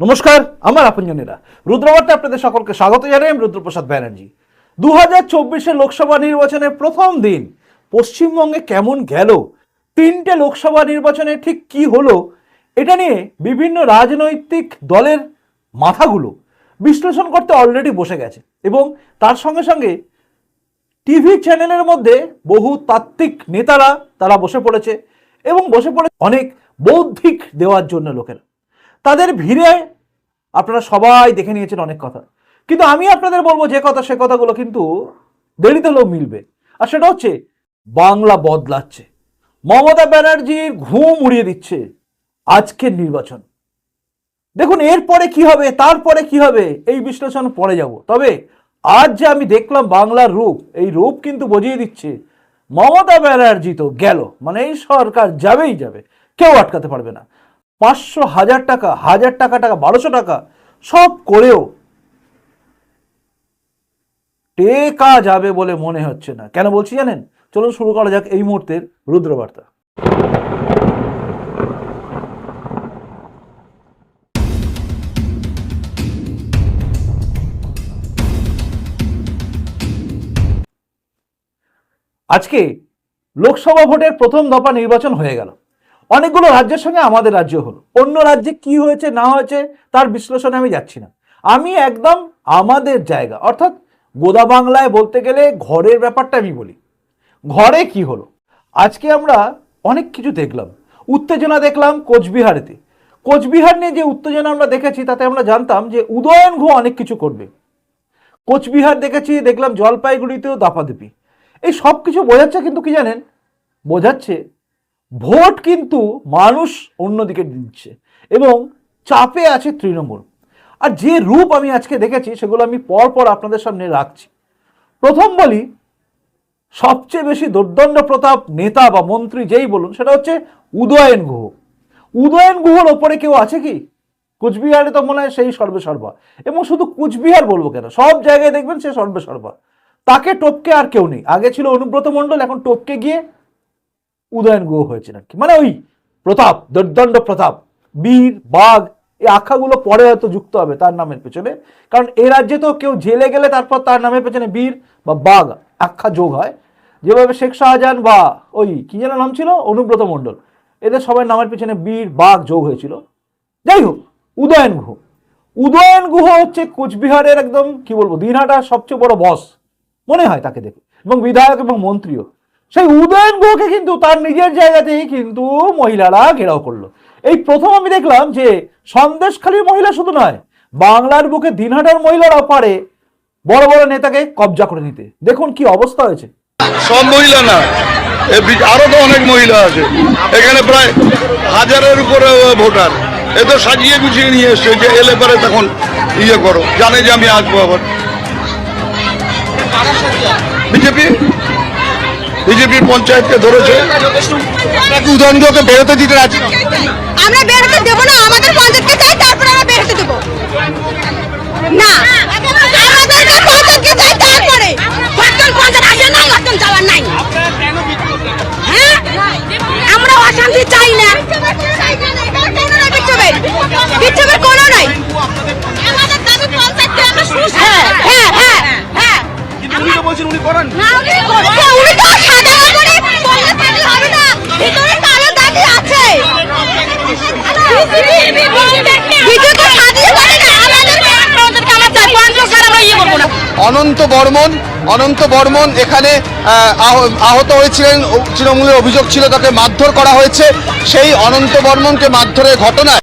নমস্কার, আমার আপনজনেরা। রুদ্রবার্তা আপনাদের সকলকে স্বাগত জানাই, আমি রুদ্রপ্রসাদ ব্যানার্জি। দু হাজার চব্বিশে লোকসভা নির্বাচনের প্রথম দিন পশ্চিমবঙ্গে কেমন গেল? তিনটে লোকসভা নির্বাচনে ঠিক কি হলো? এটা নিয়ে বিভিন্ন রাজনৈতিক দলের মাথাগুলো বিশ্লেষণ করতে অলরেডি বসে গেছে এবং তার সঙ্গে সঙ্গে টিভি চ্যানেলের মধ্যে বহু তাত্ত্বিক নেতারা, তারা বসে পড়েছে এবং বসে পড়ে অনেক বৌদ্ধিক দেওয়ার জন্য লোকেরা। তাদের ভিড়ে আপনারা সবাই দেখে নিয়েছেন অনেক কথা। কিন্তু আমি আপনাদের বলব যে কথা, সে কথাগুলো কিন্তু দেরিতে হলেও মিলবে। আর সেটা হচ্ছে, বাংলা বদলাচ্ছে। মমতা ব্যানার্জির ঘুম উড়িয়ে দিচ্ছে আজকের নির্বাচন। দেখুন, এরপরে কি হবে, তারপরে কি হবে, এই বিশ্লেষণ পরে যাব। তবে আজ যে আমি দেখলাম বাংলার রূপ, এই রূপ কিন্তু বুঝিয়ে দিচ্ছে মমতা ব্যানার্জি তো গেল। মানে এই সরকার যাবেই যাবে, কেউ আটকাতে পারবে না। পাঁচশো হাজার টাকা হাজার টাকা টাকা, বারোশো টাকা সব করেও টেকা যাবে বলে মনে হচ্ছে না। কেন বলছি জানেন? চলুন শুরু করা যাক এই মুহূর্তের রুদ্রবার্তা। আজকে লোকসভা ভোটের প্রথম দফা নির্বাচন হয়ে গেল। অনেকগুলো রাজ্যের সঙ্গে আমাদের রাজ্য হলো। অন্য রাজ্যে কি হয়েছে, না হয়েছে, তার বিশ্লেষণে আমি যাচ্ছি না। আমি একদম আমাদের জায়গা, অর্থাৎ গোদা বাংলায় বলতে গেলে ঘরের ব্যাপারটা আমি বলি। ঘরে কি হলো? আজকে আমরা অনেক কিছু দেখলাম। উত্তেজনা দেখলাম কোচবিহারেতে। কোচবিহার নিয়ে যে উত্তেজনা আমরা দেখেছি, তাতে আমরা জানতাম যে উদয়ন ঘু অনেক কিছু করবে। কোচবিহার দেখেছি, দেখলাম জলপাইগুড়িতেও দাপাদাপি। এই সব কিছু বোঝাচ্ছে কিন্তু কি জানেন? বোঝাচ্ছে ভোট কিন্তু মানুষ অন্যদিকে দিচ্ছে এবং চাপে আছে তৃণমূল। আর যে রূপ আমি আজকে দেখেছি সেগুলো আমি পর পর আপনাদের সামনে রাখছি। প্রথম বলি, সবচেয়ে বেশি দুর্দণ্ড প্রতাপ নেতা বা মন্ত্রী যেই বলুন, সেটা হচ্ছে উদয়ন গুহ। উদয়ন গুহর ওপরে কেউ আছে কি? কুচবিহারে তো মনে হয় সেই সর্বেসর্বা। এবং শুধু কুচবিহার বলব কেন? সব জায়গায় দেখবেন সে সর্বেসর্বা। তাকে টপকে আর কেউ নেই। আগে ছিল অনুব্রত মণ্ডল, এখন টপকে গিয়ে উদয়ন গুহ হয়েছে নাকি? মানে ওই প্রতাপ, দুর্দণ্ড প্রতাপ, বীর, বাঘ, এই আখ্যাগুলো পরে হয়তো যুক্ত হবে তার নামের পেছনে। কারণ এ রাজ্যে তো কেউ জেলে গেলে তারপর তার নামের পেছনে বীর বা বাঘ, আখ্যা যোগ হয়। যেভাবে শেখ শাহজাহান বা ওই কি যেন নাম ছিল? অনুব্রত মণ্ডল। এদের সবার নামের পেছনে বীর, বাঘ যোগ হয়েছিল। যাই হোক, উদয়ন গুহ উদয়ন গুহ হচ্ছে কোচবিহারের একদম, কি বলব, দিনহাটার সবচেয়ে বড় বস মনে হয় তাকে দেখে। এবং বিধায়ক এবং মন্ত্রীও। সেই উদয়ন গুহকে কিন্তু তার নিজের জায়গাতেই কিন্তু মহিলারা ঘেরাও করল। এই প্রথম আমি দেখলাম যে সন্দেশখালীর মহিলা শুধু নয় বাংলার বুকে দিনহাটার মহিলারা পারে বড় বড় নেতাকে কবজা করে নিতে। দেখুন কি অবস্থা হয়েছে। সব মহিলা না এ বি- আরও তো অনেক মহিলা আছে। এখানে প্রায় হাজারের উপরে ভোটার। এ তো সাজিয়ে গুছিয়ে নিয়ে এসছে যে এলে পরে তখন ইয়ে করো জানে যে আমি আসব আবার। বিজেপি? বিজেপির পঞ্চায়েতকে ধরেছে। উদয়নকে বেরোতে দিতে রাজি আমরা বেরোতে দেবো না আমাদের পঞ্চায়েতকে চাই তারপরে আমরা বেরোতে দেবো। না। অনন্ত বর্মন অনন্ত বর্মন এখানে আহ, আহ- আহত হয়েছিলেন তৃণমূলের অভিযোগ ছিল তাকে মারধর করা হয়েছে। সেই অনন্ত বর্মনকে মারধরের ঘটনায়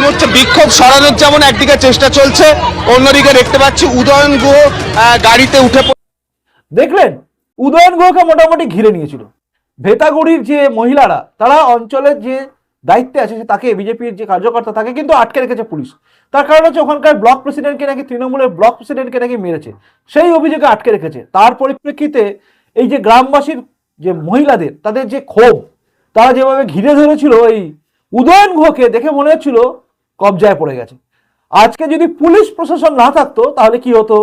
এই মুহূর্তে বিক্ষোভ সরানোর যেমন একদিকে চেষ্টা চলছে, অন্যদিকে দেখতে পাচ্ছি উদয়ন গুহ গাড়িতে উঠে দেখলেন, উদয়ন গুহকে মোটামুটি ঘিরে নিয়েছিল। ভেতাগুড়ির যে মহিলারা, তারা অঞ্চলের যে দায়িত্বে আছে তাকে বিজেপির যে কার্যকর্তা, তাকে কিন্তু আটকে রেখেছে পুলিশ। তার কারণ হচ্ছে ওখানকার ব্লক প্রেসিডেন্টকে নাকি, তৃণমূলের ব্লক প্রেসিডেন্টকে নাকি মেরেছে। সেই অভিযোগে আটকে রেখেছে। তার পরিপ্রেক্ষিতে এই যে গ্রামবাসীর যে মহিলাদের, তাদের যে ক্ষোভ, তারা যেভাবে ঘিরে ধরেছিল এই উদয়ন গুহকে, দেখে মনে হচ্ছিল কবজায় পড়ে গেছে। আজকে যদি পুলিশ প্রশাসন না থাকতো, তাহলে কি হতো?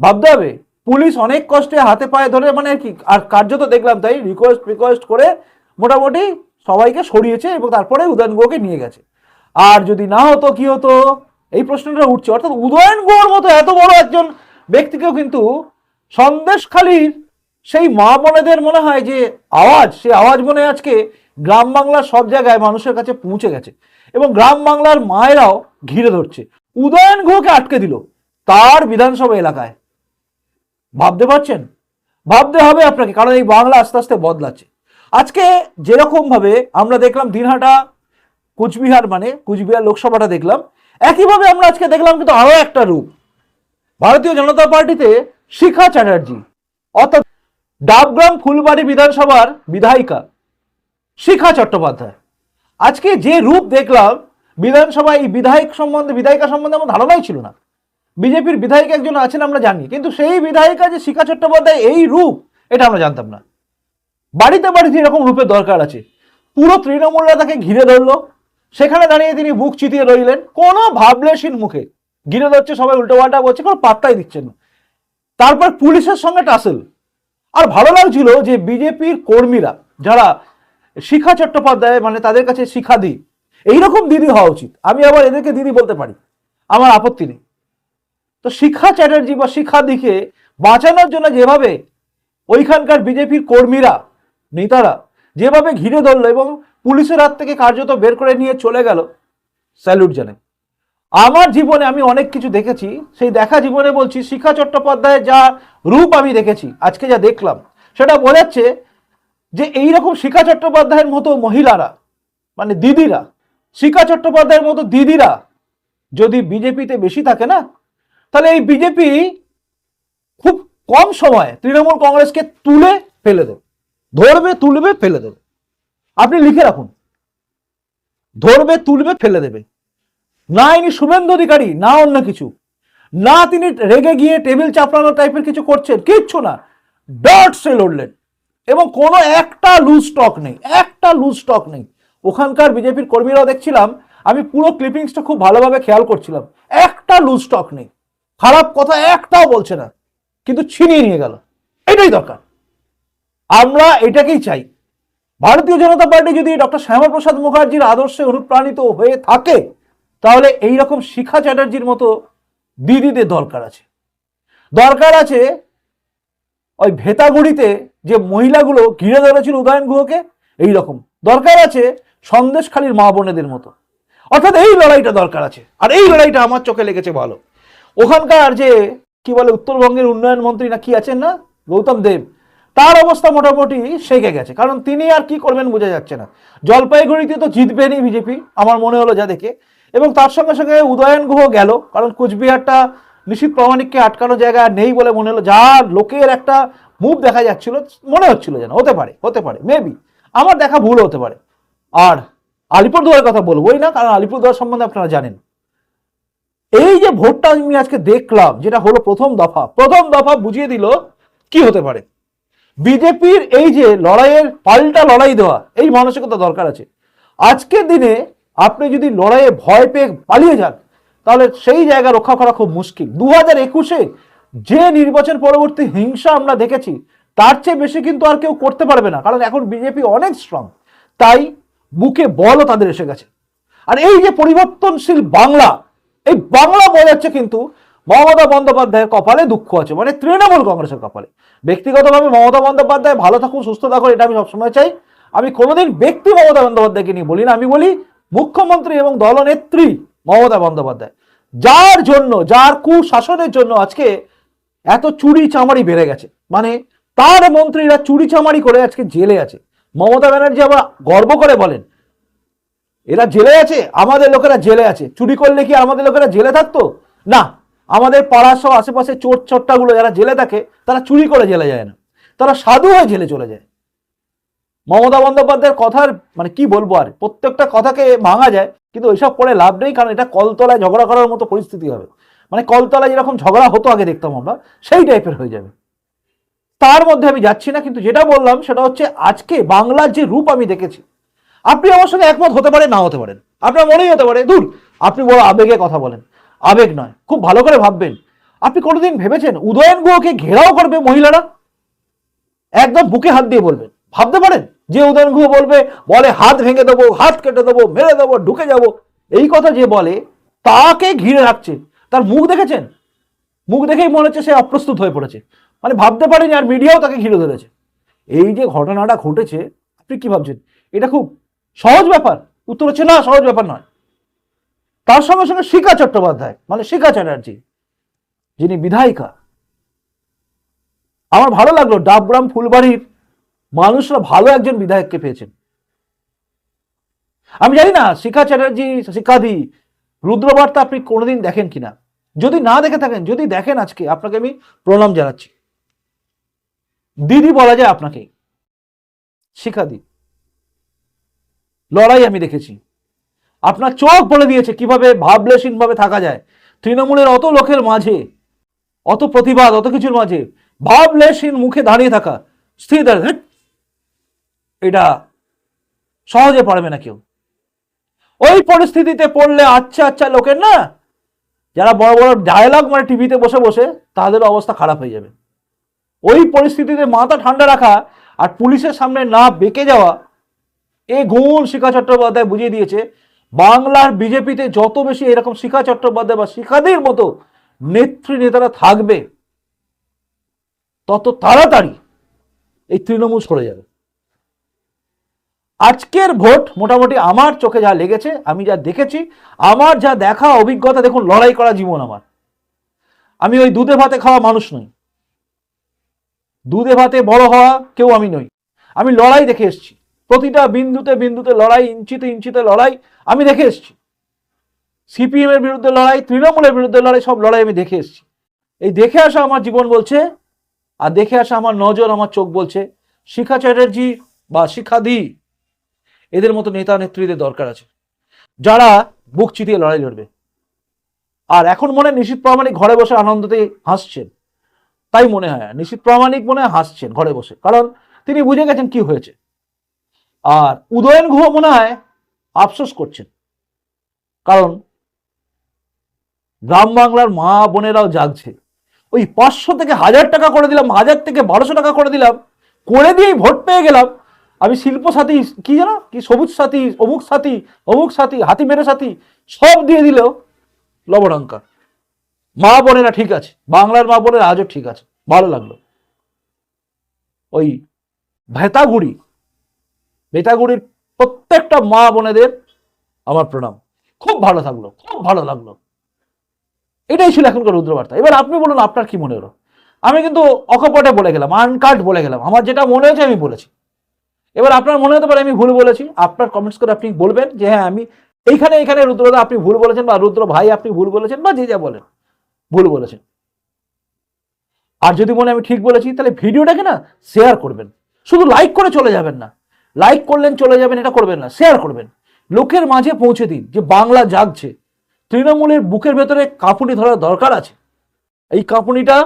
ভাবতে হবে, পুলিশ অনেক কষ্টে হাতে পায়ে ধরে মানে কি, আর কার্যত দেখলাম তাই রিকোয়েস্ট রিকোয়েস্ট করে মোটামুটি সবাইকে সরিয়েছে এবং তারপরে উদয়ন গুহকে নিয়ে গেছে। আর যদি না হতো, কি হতো? এই প্রশ্নটা উঠছে। অর্থাৎ উদয়ন গুহর মতো এত বড় একজন ব্যক্তিকেও কিন্তু সন্দেশখালীর সেই মা বোনেদের মনে হয় যে, আওয়াজ সেই আওয়াজ মনে আজকে গ্রাম বাংলার সব জায়গায় মানুষের কাছে পৌঁছে গেছে। এবং গ্রাম বাংলার মায়েরাও ঘিরে ধরছে। উদয়ন ঘোকে আটকে দিল তার বিধানসভা এলাকায়। ভাবতে পারছেন? ভাবতে হবে আপনাকে, কারণ এই বাংলা আস্তে আস্তে বদলাচ্ছে। আজকে যেরকম ভাবে আমরা দেখলাম দিনহাটা, কুচবিহার মানে কুচবিহার লোকসভাটা দেখলাম, একইভাবে আমরা আজকে দেখলাম কিন্তু আরও একটা রূপ। ভারতীয় জনতা পার্টিতে শিখা চ্যাটার্জি, অর্থাৎ ডাবগ্রাম ফুলবাড়ি বিধানসভার বিধায়িকা শিখা চট্টোপাধ্যায়। আজকে যে রূপ দেখলাম, বিধানসভায় এই বিধায়ক সম্বন্ধে, বিধায়িকা সম্বন্ধে আমার ধারণাই ছিল না। বিজেপির বিধায়ক একজন আছেন আমরা জানি, কিন্তু সেই বিধায়িকা যে শিখা চট্টোপাধ্যায় এই রূপ, এটা আমরা জানতাম না। বাড়িতে বাড়িতে এরকম রূপের দরকার আছে। পুরো তৃণমূলরা তাকে ঘিরে ধরলো। সেখানে দাঁড়িয়ে তিনি বুক চিতিয়ে রইলেন। কোনো ভাবলেশীন মুখে। ঘিরে ধরছে সবাই উল্টো পাল্টা বলছে, কোনো পাত্তাই দিচ্ছেন না। তারপর পুলিশের সঙ্গে টাসেল। আর ভালো লাগছিল যে বিজেপির কর্মীরা, যারা শিখা চট্টোপাধ্যায় মানে তাদের কাছে শিখা দিই এইরকম দিদি হওয়া উচিত। আমি আবার এদেরকে দিদি বলতে পারি। আমার আপত্তি নেই। তো শিখা চ্যাটার্জি বা শিখা দিকে বাঁচানোর জন্য যেভাবে ওইখানকার বিজেপির কর্মীরা, নেতারা যেভাবে ঘিরে ধরলো এবং পুলিশের হাত থেকে কার্যত বের করে নিয়ে চলে গেল, স্যালুট জানাই। আমার জীবনে আমি অনেক কিছু দেখেছি। সেই দেখা জীবনে বলছি, শিখা চট্টোপাধ্যায়ের যা রূপ আমি দেখেছি, আজকে যা দেখলাম, সেটা বোঝাচ্ছে যে এইরকম শিখা চট্টোপাধ্যায়ের মতো মহিলারা মানে দিদিরা, শিখা চট্টোপাধ্যায়ের মতো দিদিরা যদি বিজেপিতে বেশি থাকে না, তাহলে এই বিজেপি খুব কম সময়ে তৃণমূল কংগ্রেসকে তুলে ফেলে দেবে, ধরবে, তুলবে, ফেলে দেবে। আপনি লিখে রাখুন, ধরবে, তুলবে, ফেলে দেবে। না ইনি শুভেন্দু অধিকারী, না অন্য কিছু। না তিনি রেগে গিয়ে টেবিল চাপড়ানো টাইপের কিছু করছেন, কিচ্ছু না। ডট সে লড়লেন। এবং কোনো একটা লুজ স্টক নেই, একটা লুজ স্টক নেই। ওখানকার বিজেপির কর্মীরাও দেখছিলাম, আমি পুরো ক্লিপিংসটা খুব ভালোভাবে খেয়াল করছিলাম, একটা লুজ স্টক নেই। খারাপ কথা একটাও বলছে না, কিন্তু ছিনিয়ে নিয়ে গেল। এটাই দরকার। আমরা এটাকেই চাই। ভারতীয় জনতা পার্টি যদি ডক্টর শ্যামাপ্রসাদ মুখার্জির আদর্শে অনুপ্রাণিত হয়ে থাকে, তাহলে এই রকম শিখা চ্যাটার্জির মতো দিদিদের দরকার আছে। দরকার আছে ওই ভেতাগুড়িতে যে মহিলাগুলো ঘিরে ধরেছিল উদয়ন গুহকে, এই রকম। দরকার আছে সন্দেশখালীর মা বোনেদের মতো। অর্থাৎ এই লড়াইটা দরকার আছে। আর এই লড়াইটা আমার চোখে লেগেছে ভালো। ওখানকার যে, কি বলে, উত্তরবঙ্গের উন্নয়ন মন্ত্রী না কি আছেন না? গৌতম দেব। তার অবস্থা মোটামুটি সেকে গেছে। কারণ তিনি আর কি করবেন বোঝা যাচ্ছে না। জলপাইগুড়িতে তো জিতবেনই বিজেপি, আমার মনে হলো যা দেখে। এবং তার সঙ্গে সঙ্গে উদয়ন গুহ গেল। কারণ কুচবিহারটা নিশীত প্রামাণিককে আটকানো জায়গা নেই বলে মনে হলো। যা লোকের একটা মুভ দেখা যাচ্ছিল, মনে হচ্ছিল যেন, হতে পারে হতে পারে মেবি আমার দেখা ভুল হতে পারে। আর আলিপুরদুয়ারের কথা বলবোই না, কারণ আলিপুরদুয়ার সম্বন্ধে আপনারা জানেন। এই যে ভোটটা আমি আজকে দেখলাম, যেটা হলো প্রথম দফা প্রথম দফা বুঝিয়ে দিল কি হতে পারে। বিজেপির এই যে লড়াইয়ের পাল্টা লড়াই দেওয়া, এই মানসিকতা দরকার আছে। আজকের দিনে আপনি যদি লড়াইয়ে ভয় পেয়ে পালিয়ে যান তাহলে সেই জায়গা রক্ষা করা খুব মুশকিল। দু হাজার একুশে যে নির্বাচন পরবর্তী হিংসা আমরা দেখেছি, তার চেয়ে বেশি কিন্তু আর কেউ করতে পারবে না, কারণ এখন বিজেপি অনেক স্ট্রং তাই বুকে বলও তাদের এসে গেছে। আর এই যে পরিবর্তনশীল বাংলা, এই বাংলা বোঝাচ্ছে কিন্তু মমতা বন্দ্যোপাধ্যায়ের কপালে দুঃখ আছে মানে তৃণমূল কংগ্রেসের কপালে। ব্যক্তিগতভাবে মমতা বন্দ্যোপাধ্যায় ভালো থাকুন, সুস্থ থাকুন, এটা আমি সবসময় চাই। আমি কোনোদিন ব্যক্তি মমতা বন্দ্যোপাধ্যায়কে নিয়ে বলি না, আমি বলি মুখ্যমন্ত্রী এবং দলনেত্রী মমতা বন্দ্যোপাধ্যায়। যার জন্য, যার কুশাসনের জন্য আজকে এত চুরি চামারি বেড়ে গেছে। মানে তার মন্ত্রীরা চুরি চামারি করে আজকে জেলে আছে। মমতা ব্যানার্জি আবার গর্ব করে বলেন, এরা জেলে আছে? আমাদের লোকেরা জেলে আছে। চুরি করলে কি আমাদের লোকেরা জেলে থাকতো? না, আমাদের পাড়া সহ আশেপাশে চোর চট্টাগুলো যারা জেলে থাকে, তারা চুরি করে জেলে যায় না। তারা সাধু হয়ে জেলে চলে যায়। মমতা বন্দ্যোপাধ্যায়ের কথার মানে কি বলব আর, প্রত্যেকটা কথাকে ভাঙা যায়। কিন্তু ওইসব করে লাভ নেই, কারণ এটা কলতলায় ঝগড়া করার মতো পরিস্থিতি হবে। মানে কলতলায় যেরকম ঝগড়া হতো আগে দেখতাম আমরা, সেই টাইপের হয়ে যাবে। তার মধ্যে আমি যাচ্ছি না, কিন্তু যেটা বললাম সেটা হচ্ছে আজকে বাংলার যে রূপ আমি দেখেছি, আপনি আমার সঙ্গে একমত হতে পারেন না হতে পারেন। আপনার মনেই হতে পারে, দূর, আপনি বড় আবেগে কথা বলেন। আবেগ নয়, খুব ভালো করে ভাববেন। আপনি কোনোদিন ভেবেছেন উদয়ন গুহকে ঘেরাও করবে মহিলারা? একদম বুকে হাত দিয়ে বলবেন, ভাবতে পারেন? যে উদয়ন গুহ বলবে, বলে, হাত ভেঙে দেবো, হাত কেটে দেবো, মেরে দেবো, ঢুকে যাব। এই কথা যে বলে, তাকে ঘিরে রাখছে। তার মুখ দেখেছেন? মুখ দেখেই মনে হচ্ছে সে অপ্রস্তুত হয়ে পড়েছে। মানে ভাবতে পারেনি, আর মিডিয়াও তাকে ঘিরে ধরেছে। এই যে ঘটনাটা ঘটেছে, আপনি কি ভাবছেন? এটা খুব সহজ ব্যাপার। উত্তর হচ্ছে, না, সহজ ব্যাপার নয়। তার সঙ্গে সঙ্গে শিখা চট্টোপাধ্যায় মানে শিখা চ্যাটার্জি, যিনি বিধায়িকা। আমার ভালো লাগল, ডাবগ্রাম ফুলবাড়ির মানুষরা ভালো একজন বিধায়ককে পেয়েছেন। আমি জানি না, শিখা চ্যাটার্জি শিক্ষাদি রুদ্রবার্তা আপনি কোনোদিন দেখেন কিনা। যদি না দেখে থাকেন, যদি দেখেন আজকে, আপনাকে আমি প্রণাম জানাচ্ছি। দিদি বলা যায় আপনাকে শিখাদি লড়াই আমি দেখেছি। আপনার চোখ বলে দিয়েছে কীভাবে ভাবলেশীন ভাবে থাকা যায়। তৃণমূলের অত লোকের মাঝে, অত প্রতিবাদ, অত কিছুর মাঝে ভাবলেশীন মুখে দাঁড়িয়ে থাকা স্থির দাঁড়িয়ে সহজে পারবে না কেউ। ওই পরিস্থিতিতে পড়লে আচ্ছা আচ্ছা লোকের না, যারা বড় বড় ডায়লগ মানে টিভিতে বসে বসে, তাদের অবস্থা খারাপ হয়ে যাবে। ওই পরিস্থিতিতে মাথা ঠান্ডা রাখা আর পুলিশের সামনে না বেঁকে যাওয়া, এ গুণ শিখা চট্টোপাধ্যায় বুঝিয়ে দিয়েছে। বাংলার বিজেপিতে যত বেশি এরকম শিখা চট্টোপাধ্যায় বা শিখাদের মতো নেত্রী নেতারা থাকবে, তত তাড়াতাড়ি এই তৃণমূল সরে যাবে। আজকের ভোট মোটামুটি আমার চোখে যা লেগেছে, আমি যা দেখেছি, আমার যা দেখা অভিজ্ঞতা, দেখুন, লড়াই করা জীবন আমার। আমি ওই দুধে ভাতে খাওয়া মানুষ নই। দুধে ভাতে বড় হওয়া কেউ আমি নই। আমি লড়াই দেখে এসেছি। প্রতিটা বিন্দুতে বিন্দুতে লড়াই, ইঞ্চিতে ইঞ্চিতে লড়াই আমি দেখে এসেছি। সিপিএম এর বিরুদ্ধে লড়াই, তৃণমূলের বিরুদ্ধে লড়াই, সব লড়াই আমি দেখে এসেছি। এই দেখে আসা আমার জীবন বলছে, আর দেখে আসা আমার নজর, আমার চোখ বলছে, শিখা চ্যাটার্জি বা শিখাদি। এদের মতো নেতা নেত্রীদের দরকার আছে। যারা বুক চিতিয়ে লড়াই লড়বে। আর এখন মনে হয় প্রামাণিক ঘরে বসে আনন্দতে হাসছেন। তাই মনে হয়, নিশীত প্রামাণিক মনে হয় হাসছেন ঘরে বসে। কারণ তিনি বুঝে গেছেন কি হয়েছে। আর উদয়ন গুহ মনে হয় আফসোস করছেন। কারণ গ্রাম বাংলার মা বোনেরাও জাগছে। ওই পাঁচশো থেকে হাজার টাকা করে দিলাম, হাজার থেকে বারোশো টাকা করে দিলাম, করে দিয়েই ভোট পেয়ে গেলাম। আমি শিল্প সাথী, কি জানো? কি সবুজ সাথী, অমুক সাথী অমুক সাথী, হাতি মেরে সাথী, সব দিয়ে দিল লবণাঙ্কা মা বোনেরা ঠিক আছে, বাংলার মা বোনেরা আজও ঠিক আছে, ভালো লাগল। ওই ভেতাগুড়ি, ভেতাগুড়ির প্রত্যেকটা মা বোনেদের আমার প্রণাম। খুব ভালো থাকল, খুব ভালো লাগল। এটাই ছিল এখনকার রুদ্রবার্তা। এবার আপনি বলুন, আপনার কি মনে হলো? আমি কিন্তু অকপটে বলে গেলাম, আনকাট বলে গেলাম। আমার যেটা মনে হয়েছে আমি বলেছি। এবার আপনার মনে হতে পারে আমি ভুল বলেছি। আপনার কমেন্টস করে আপনি বলবেন যে হ্যাঁ আমি এইখানে এইখানে রুদ্রদা আপনি ভুল বলেছেন বা রুদ্র ভাই আপনি ভুল বলেছেন বা যে যা বলেন, ভুল বলেছেন। আর যদি মনে আমি ঠিক বলেছি, তাহলে ভিডিওটাকে না শেয়ার করবেন। শুধু লাইক করে চলে যাবেন না। লাইক করলেন, চলে যাবেন, এটা করবেন না শেয়ার করবেন। লোকের মাঝে পৌঁছে দিন যে বাংলা জাগছে। তৃণমূলের বুকের ভেতরে কাঁপুনি ধরার দরকার আছে। এই কাঁপুনিটা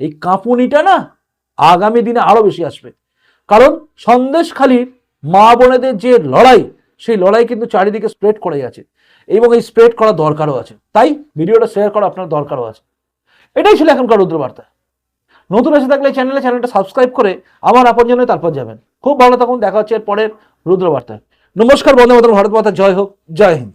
এই কাঁপুনিটা না আগামী দিনে আরও বেশি আসবে। কারণ সন্দেশখালীর মা বোনেদের যে লড়াই, সেই লড়াই কিন্তু চারিদিকে স্প্রেড করে গেছে এবং এই স্প্রেড করা দরকারও আছে। তাই ভিডিওটা শেয়ার করা আপনার দরকারও আছে। এটাই ছিল এখনকার রুদ্রবার্তা। নতুন এসে থাকলে চ্যানেলে চ্যানেলটা সাবস্ক্রাইব করে আমার আপনজনে তারপর যাবেন। খুব ভালো থাকুন, দেখা হচ্ছে এর পরের রুদ্রবার্তায়। নমস্কার, বন্দে মাতরম, ভারত মাতা, জয় হোক, জয় হিন্দ।